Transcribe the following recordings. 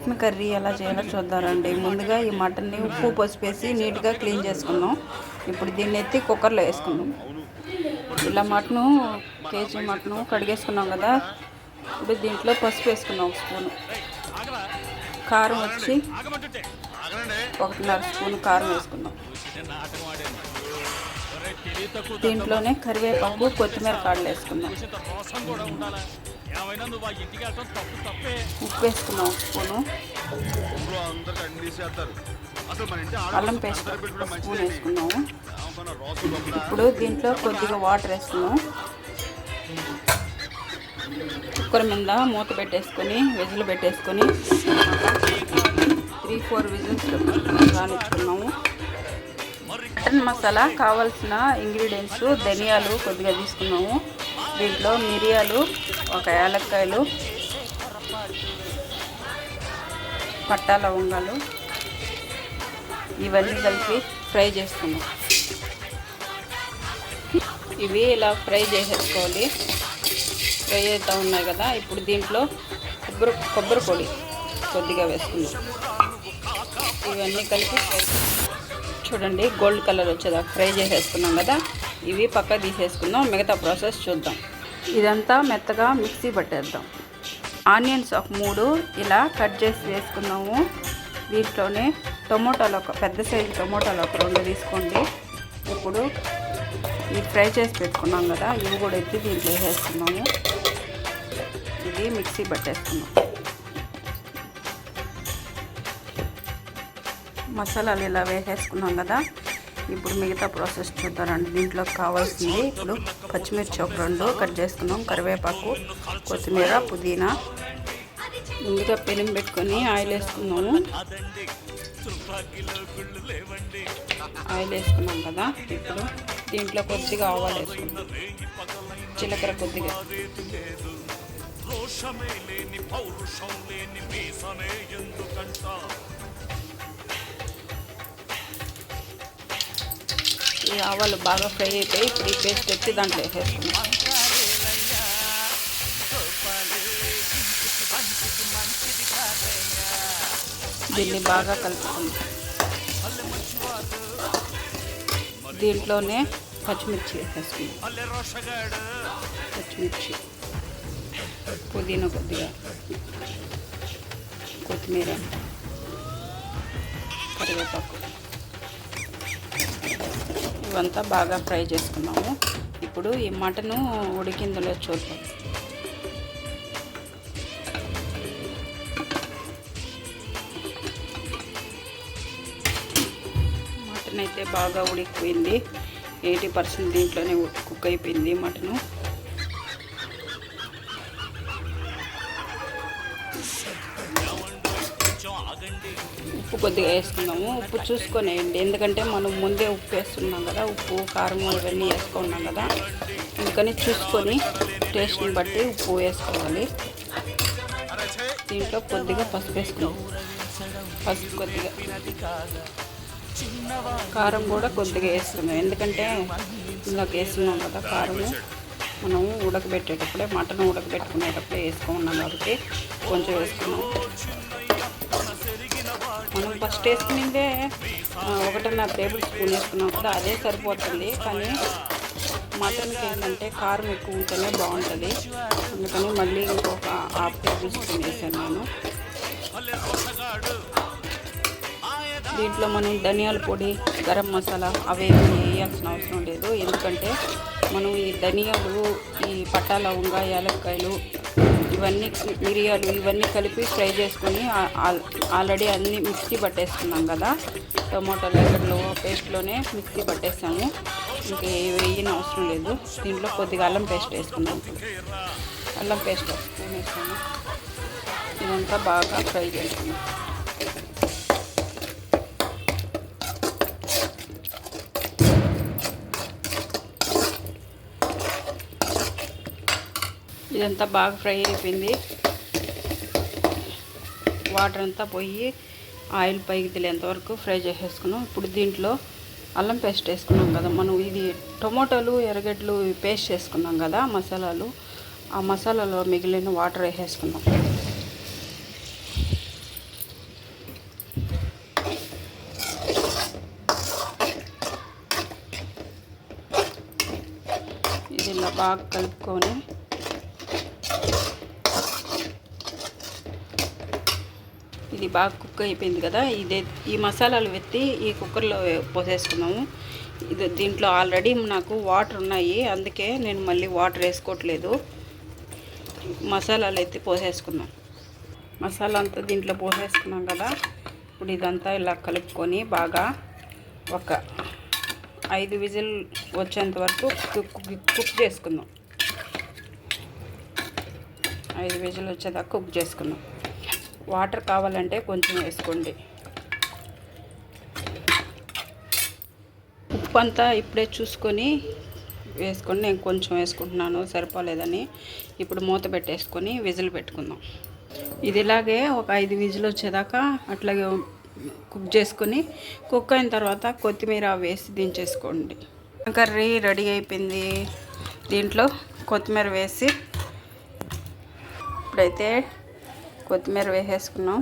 Mutton curry ఎలా చేయాలో చూద్దామండి. ముందుగా ఈ మటన్ని ఉప్పు పసుపు వేసి నీట్గా క్లీన్ చేసుకుందాం. ఇప్పుడు దీన్ని ఎత్తి కుక్కర్లో వేసుకుందాం. ఇలా మటను కేజీ మటను కడిగేసుకున్నాం కదా. ఇప్పుడు దీంట్లో పసుపు వేసుకున్నాం ఒక కారం వచ్చి ఒకటిన్నర స్పూన్ కారం వేసుకుందాం. దీంట్లోనే కరివేపాకు కొత్తిమీర కాడలు వేసుకుందాం. ఏమైనా నువ్వు ఆ ఇంటికి వెళ్ళటం తప్పు తప్పే. ఉప్పు స్పూను. ఊళ్ళో అన్ని చేస్తారు అసలు మన ఇంటి అల్లం పేస్ట్ స్పూన్ వేసుకున్నాము ఇప్పుడు దీంట్లో కొద్దిగా వాటర్ వేసుకున్నాం కుక్కర్ మీద మూత పెట్టేసుకొని విజిల్ పెట్టేసుకొని త్రీ ఫోర్ విజిల్స్ రానిచ్చుకున్నాము మటన్ మసాలా కావాల్సిన ఇంగ్రీడియంట్స్ ధనియాలు కొద్దిగా తీసుకున్నాము దీంట్లో మిరియాలు ఒక యాలక్కాయలు పట్టా లవంగాలు ఇవన్నీ కలిపి ఫ్రై చేసుకున్నాం ఇవి ఇలా ఫ్రై చేసేసుకోవాలి. ఫ్రై అవుతూ ఉన్నాయి కదా ఇప్పుడు దీంట్లో కొబ్బరి కొబ్బరి పొడి కొద్దిగా వేసుకుందాం. ఇవన్నీ కలిపి ఫ్రై చూడండి గోల్డ్ కలర్ వచ్చేదా ఫ్రై చేసేసుకున్నాం కదా ఇవి పక్క తీసేసుకుందాం మిగతా ప్రాసెస్ చూద్దాం. ఇదంతా మెత్తగా మిక్సీ పట్టేద్దాం. ఆనియన్స్ ఒక మూడు ఇలా కట్ చేసి వేసుకున్నాము. దీంట్లోనే టొమాటోలు ఒక పెద్ద సైజు టొమాటోలు ఒక రెండు తీసుకోండి. ఇప్పుడు ఈ ఫ్రై చేసి పెట్టుకున్నాం కదా ఇవి కూడా ఎత్తి దీంట్లో వేసేస్తున్నాము ఇది మిక్సీ పట్టేస్తున్నాం మసాలాలు ఇలా వేసేసుకున్నాం కదా ఇప్పుడు మిగతా ప్రాసెస్ చూద్దామండి దీంట్లో కావాల్సింది ఇప్పుడు పచ్చిమిర్చి ఒక రెండు కట్ చేసుకున్నాం. కరివేపాకు కొత్తిమీర పుదీనా. ముందుగా పెనం పెట్టుకొని ఆయిల్ వేసుకున్నాము. ఆయిల్ వేసుకున్నాం కదా ఇప్పుడు దీంట్లో కొద్దిగా ఆవాలు వేసుకున్నాం జీలకర్ర కొద్దిగా. రోషమే లేని పౌరుషం లేని మీసనే ఎందుకంట? ఈ ఆవాలు బాగా ఫ్రై అయిపోయి ఇప్పుడు ఈ పేస్ట్ ఎత్తి దాంట్లో వేసేసుకున్నాం దీన్ని బాగా కలుపుకుందాం. దీంట్లోనే పచ్చిమిర్చి వేసేసుకుందాం అల్లె రోషగాడు పచ్చిమిర్చి. పుదీనా కొద్దిగా. కొత్తిమీర. కరివేపాకు. ఇవంతా బాగా ఫ్రై చేసుకున్నాము. ఇప్పుడు ఈ మటను ఉడికిందులో చూద్దాం. మటన్ అయితే బాగా ఉడికిపోయింది. ఎయిటీ పర్సెంట్ దీంట్లోనే కుక్ అయిపోయింది మటను. ఉప్పు కొద్దిగా వేసుకున్నాము. ఉప్పు చూసుకొని వేయండి ఎందుకంటే మనం ముందే ఉప్పు వేస్తున్నాం కదా. ఉప్పు కారం ఇవన్నీ వేసుకున్నాం కదా. అందుకని చూసుకొని టేస్ట్ని బట్టి ఉప్పు వేసుకోవాలి. దీంట్లో కొద్దిగా పసుపు వేసుకున్నాం పసుపు కొద్దిగా. కారం కూడా కొద్దిగా వేస్తున్నాం ఎందుకంటే ఇందాక వేస్తున్నాం కదా కారము. మనం ఉడకబెట్టేటప్పుడే మటన్ ఉడకబెట్టుకునేటప్పుడే వేసుకున్నాం కాబట్టి కొంచెం వేసుకున్నాం ఫస్ట్ వేసుకునిందే ఆ, ఒకటిన్నర టేబుల్ స్పూన్ వేసుకున్నాం కదా అదే సరిపోతుంది. కానీ మటన్కి ఏంటంటే కారం ఎక్కువ ఉంటేనే బాగుంటుంది. అందుకని మళ్ళీ ఇంకొక హాఫ్ టేబుల్ స్పూన్ వేసాను నేను. దీంట్లో మనం ధనియాల పొడి గరం మసాలా అవేమి వేయాల్సిన అవసరం లేదు. ఎందుకంటే మనం ఈ ధనియాలు ఈ పట్టాల లవంగ యాలక్కాయలు ఇవన్నీ మిరియాలు ఇవన్నీ కలిపి ఫ్రై చేసుకొని ఆల్రెడీ అన్నీ మిక్సీ పట్టేసుకున్నాం కదా. టమాటో లెక్కర్లో పేస్ట్లోనే మిక్సీ పట్టేసాము. ఇంకా ఏ వేయని అవసరం లేదు. దీంట్లో కొద్దిగా అల్లం పేస్ట్ వేసుకున్నాం అల్లం పేస్ట్ ఒక వేసాము ఇదంతా బాగా ఫ్రై చేసుకున్నాం. ఇదంతా బాగా ఫ్రై అయిపోయింది. వాటర్ అంతా పోయి ఆయిల్ పైకి తెలియంతవరకు ఫ్రై చేసేసుకున్నాం. ఇప్పుడు దీంట్లో అల్లం పేస్ట్ వేసుకున్నాం కదా మనం ఇది టొమాటోలు ఎర్రగడ్డలు పేస్ట్ చేసుకున్నాం కదా మసాలాలు. ఆ మసాలాలో మిగిలిన వాటర్ వేసేసుకున్నాం. ఇది ఇలా బాగా కలుపుకొని ఇది బాగా కుక్ అయిపోయింది కదా ఇదే ఈ మసాలాలు వెత్తి ఈ కుక్కర్లో పోసేసుకున్నాము. ఇది దీంట్లో ఆల్రెడీ నాకు వాటర్ ఉన్నాయి అందుకే నేను మళ్ళీ వాటర్ వేసుకోవట్లేదు. మసాలాలు ఎత్తి పోసేసుకున్నాం. మసాలా అంతా దీంట్లో పోసేసుకున్నాం కదా ఇప్పుడు ఇదంతా ఇలా కలుపుకొని బాగా ఒక ఐదు విజిల్ వచ్చేంత వరకు కుక్ కుక్ చేసుకుందాం. ఐదు విజిల్ వచ్చేదాకా కుక్ చేసుకుందాం. వాటర్ కావాలంటే కొంచెం వేసుకోండి. ఉప్పు అంతా ఇప్పుడే చూసుకొని వేసుకొని నేను కొంచెం వేసుకుంటున్నాను సరిపోలేదని. ఇప్పుడు మూత పెట్టేసుకొని విజిల్ పెట్టుకుందాం. ఇది ఇలాగే ఒక ఐదు విజిల్ వచ్చేదాకా అట్లాగే కుక్ చేసుకొని కుక్ అయిన తర్వాత కొత్తిమీర వేసి దించేసుకోండి. కర్రీ రెడీ అయిపోయింది. దీంట్లో కొత్తిమీర వేసి ఇప్పుడైతే కొత్తిమీర వేసేసుకున్నాం.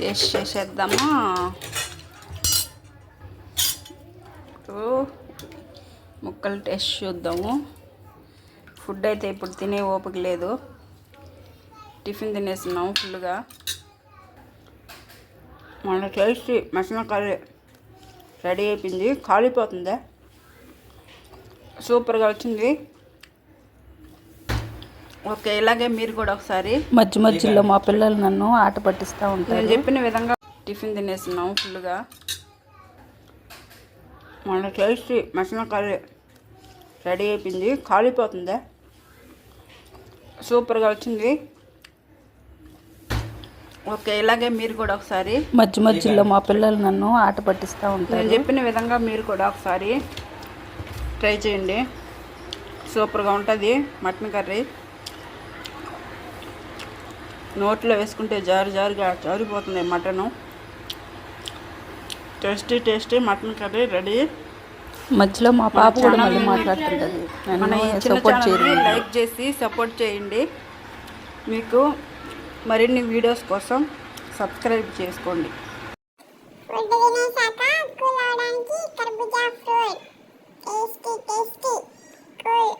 టేస్ట్ చేసేద్దామా? ఇప్పుడు ముక్కలు టేస్ట్ చూద్దాము. ఫుడ్ అయితే ఇప్పుడు తినే ఓపిక లేదు. టిఫిన్ తినేస్తున్నాము ఫుల్గా మన టేస్ట్ మసాలా కర్రీ రెడీ అయిపోయింది. కాలిపోతుందా సూపర్గా వచ్చింది. ఓకే ఇలాగే మీరు కూడా ఒకసారి మధ్య మధ్యలో మా పిల్లలు నన్ను ఆట పట్టిస్తూ నేను ఉంటారు చెప్పిన విధంగా టిఫిన్ తినేస్తున్నాం ఫుల్గా మన టేస్ట్ మసాలా కర్రీ రెడీ అయిపోయింది. కాలిపోతుంది? సూపర్గా వచ్చింది. ఓకే ఇలాగే మీరు కూడా ఒకసారి మధ్య మధ్యలో మా పిల్లలు నన్ను ఆట పట్టిస్తూ నేను ఉంటారు. చెప్పిన విధంగా మీరు కూడా ఒకసారి ట్రై చేయండి. సూపర్గా ఉంటుంది మటన్ కర్రీ. నోట్లో వేసుకుంటే జారు జారుగా జారిపోతుంది mutton. Tasty tasty mutton curry ready. మధ్యలో మా పాప కూడా మళ్ళీ మాట్లాడుతుంటది. మన నన్ను ఈ చిన్న సపోర్ట్ లైక్ చేసి సపోర్ట్ చేయండి. మీకు మరిన్ని వీడియోస్ కోసం సబ్స్క్రైబ్ చేసుకోండి. ടേസ്റ്റ് ടേസ്റ്റ് കോഴി